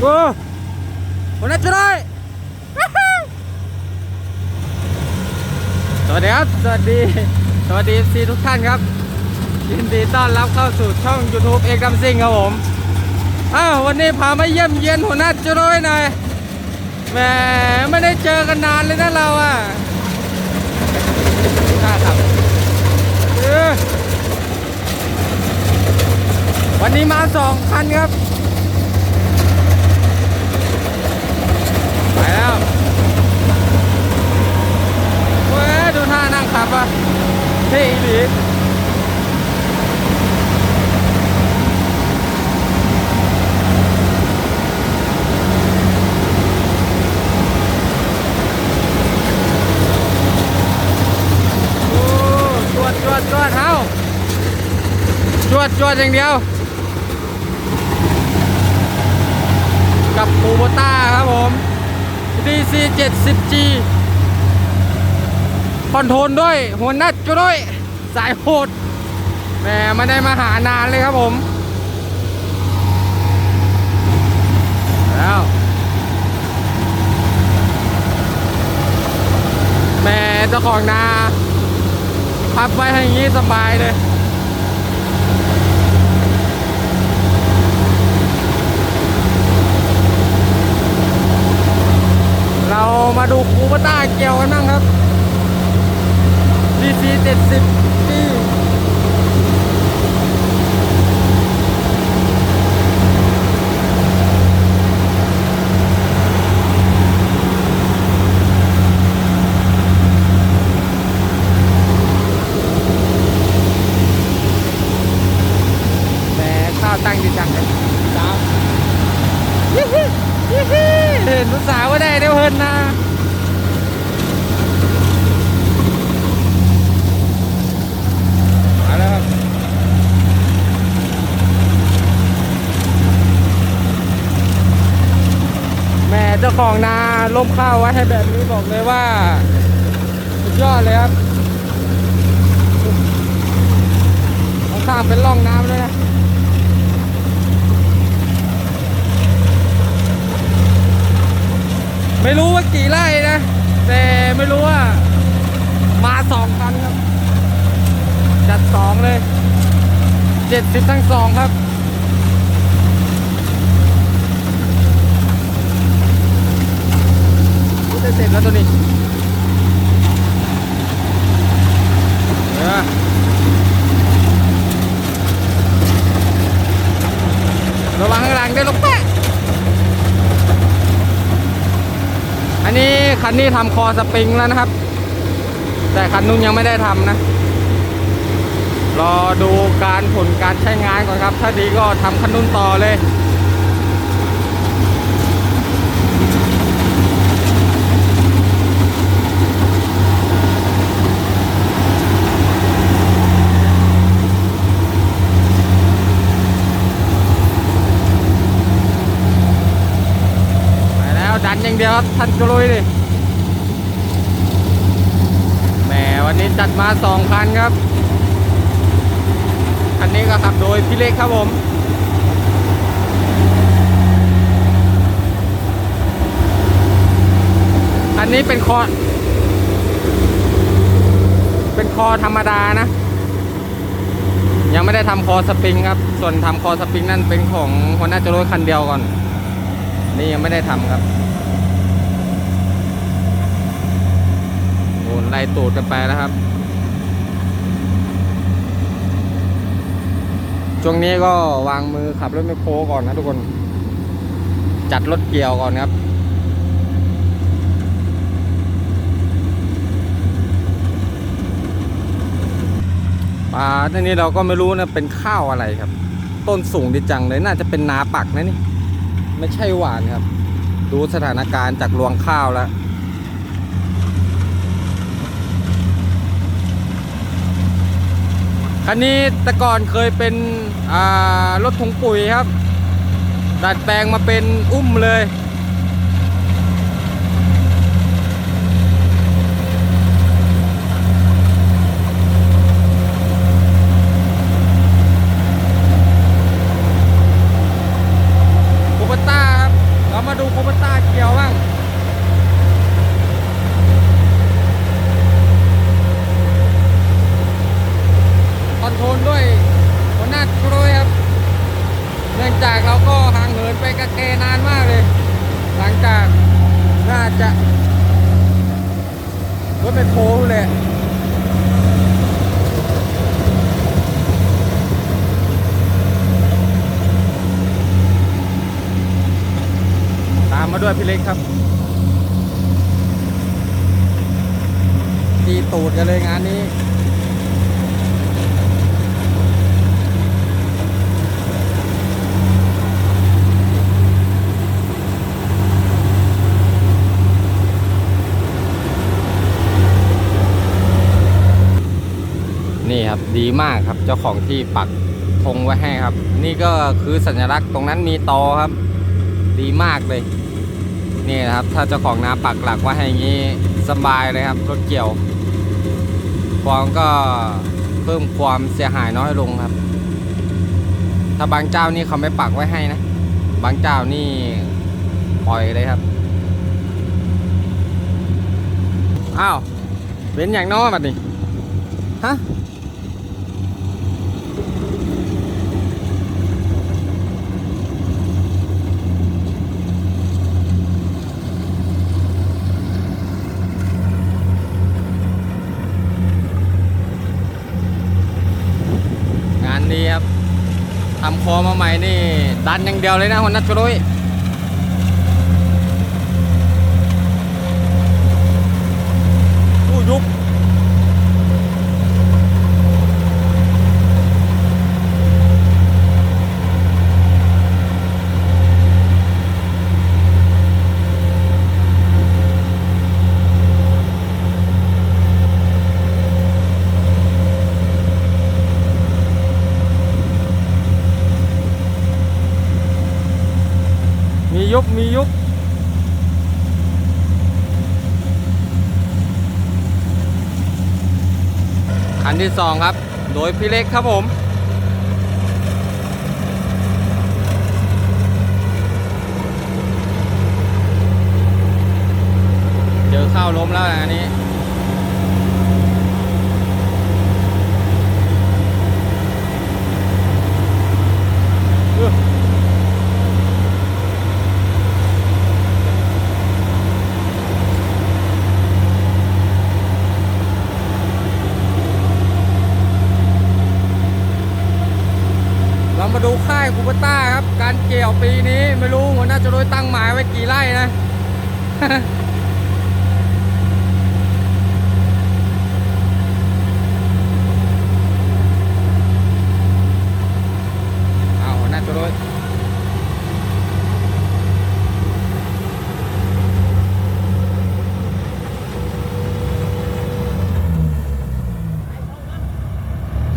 โอ้คนนั้นจะได้สวัสดีครับ สวัสดี สวัสดีซีทุกท่านครับ ยินดีต้อนรับเข้าสู่ช่อง YouTube เอกดัมซิงครับผมอ้าววันนี้พามาเยี่ยมเยียนหัวหน้าจุร้อยหน่อยแหมไม่ได้เจอกันนานเลยนะเราอะน่าครับเออวันนี้มาสองคันครับ ไป แล้วเว้ยดูท่านั่งขับอะเท่อีหลีโอ้จวดจวดจวดเฮ้าจวดจวดอย่างเดียว กับคูโบต้าครับผม DC 70G คอนโทรลด้วย หัวน้าจุด้วย สายโหดแหมไม่ได้มาหานานเลยครับผม แล้วแหม่เจ้าของนา พับไว้ให้งี้สบายเลย เรา มาดูคูปต้าเกียวกันบ้างครับ DC 70ทีแหมข้าวตั้งดีจังเลยสาวยี่ฮิยี่ฮิเห็นผู้สาวก็ได้เดี๋ยวเฮินนะ มาแล้วครับแม่ เจ้าของนาล้มข้าวไว้ให้แบบนี้บอกเลยว่า สุดยอดเลยครับข้างเป็นร่องน้ำด้วยนะไม่รู้ว่ากี่ไร่นะ แต่ไม่รู้ว่า มาสองคันครับ จัดสองเลยเจ็ดสิบทั้งสองครับ จะ เสร็จแล้วตัวนี้เออระวังข้างหลังได้วยลูกแปะอันนี้คันนี้ทำคอสปริงแล้วนะครับ แต่คันนู้นยังไม่ได้ทำนะ รอดูการผลการใช้งานก่อนครับ ถ้าดีก็ทำคันนุ่นต่อเลย ไปแล้วดั นอย่างเดียวครับท่านกลุยดิแหมวันนี้จัดมาสองคันครับคันนี้ก็ขับโดยพี่เล็กครับผมอันนี้เป็นคอ เป็นคอธรรมดานะ ยังไม่ได้ทำคอสปริงครับ ส่วนทำคอสปริงนั่นเป็นของหัวหน้าจรวดคันเดียวก่อน นี่ยังไม่ได้ทำครับ โอ้ ไล่ตูดกันไปแล้วครับ ช่วงนี้ก็วางมือขับรถไมคโครก่อนนะทุกคน จัดรถเกี่ยวก่อนครับป่าที่นี้เราก็ไม่รู้นะเป็นข้าวอะไรครับ ต้นสูงดีจังเลยน่าจะเป็นนาปักนะนี่ ไม่ใช่หวานครับ ดูสถานการณ์จากรวงข้าวแล้ว คันนี้แต่ก่อนเคยเป็นรถถุงปุ๋ยครับ ดัดแปลงมาเป็นอุ้มเลยคูปต้าครับ ไปโค้งเลย ตา มาด้วยพี่เล็กครับตีตูดกันเลยงานนี้นี่ครับดีมากครับเจ้าของที่ปักธงไว้ให้ครับ นี่ก็คือสัญลักษณ์ตรงนั้นมีตอครับ ดีมากเลย นี่นะครับ ถ้าเจ้าของนาปักหลักไว้ให้อย่างนี้สบายเลยครับรถเกี่ยวฟองก็เพิ่มความเสียหายน้อยลงครับ ถ้าบางเจ้านี่เขาไม่ปักไว้ให้นะ บางเจ้านี่ปล่อยเลยครับอ้าวเป็นอย่างน้อบัดนี้ฮะ นี้ครับทำคอมาใหม่นี่ ดันอย่างเดียวเลยนะคนนัดกรุย ที่สองครับ โดยพี่เล็กครับผม เจอเข้าล้มแล้วอันนี้ เรามาดูค่ายคูเปต้าครับ การเกี่ยวปีนี้ไม่รู้หัวหน้าจะโดยตั้งหมายไว้กี่ไร่นะ เอาหัวหน้าจะโดย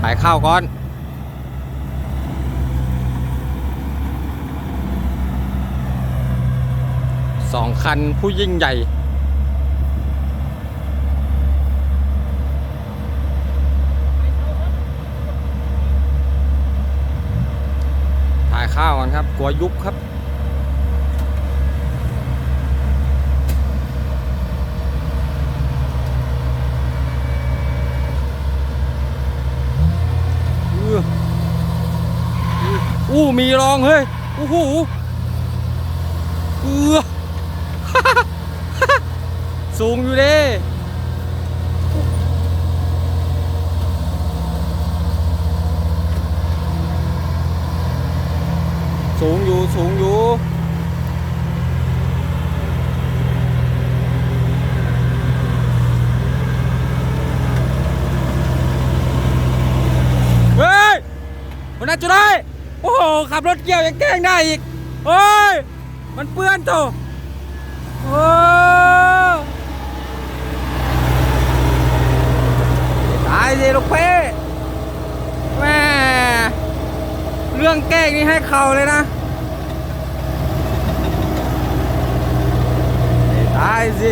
ถ่ายข้าวก่อน สองคันผู้ยิ่งใหญ่ ถ่ายข้าวกันครับ กลัวยุบครับอู้มีรองเฮ้ยอู้หูเออ สูงอยู่เด้สูงอยู่สูงอยู่เฮ้ยมันน่าจะได้โอ้โห ขับรถเกี่ยวยังแกล้งได้อีก โอ้ย มันเปื้อนโตโอ้ตาย สิลูกเพ่แม่เรื่องแกล้งนี่ให้เขาเลยนะตายสิ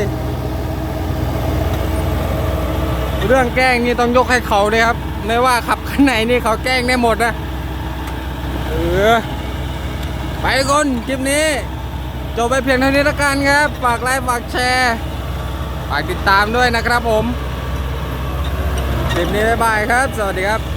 เรื่องแกล้งนี่ต้องยกให้เขาเลยครับไม่ว่าขับคันไหนนี่เขาแกล้งได้หมดนะเออไปคนคลิปนี้จบไปเพียงเท่านี้ละกันครับ ฝากไลค์ฝากแชร์ ฝากติดตามด้วยนะครับผม คลิปนี้บ๊ายบายครับ สวัสดีครับ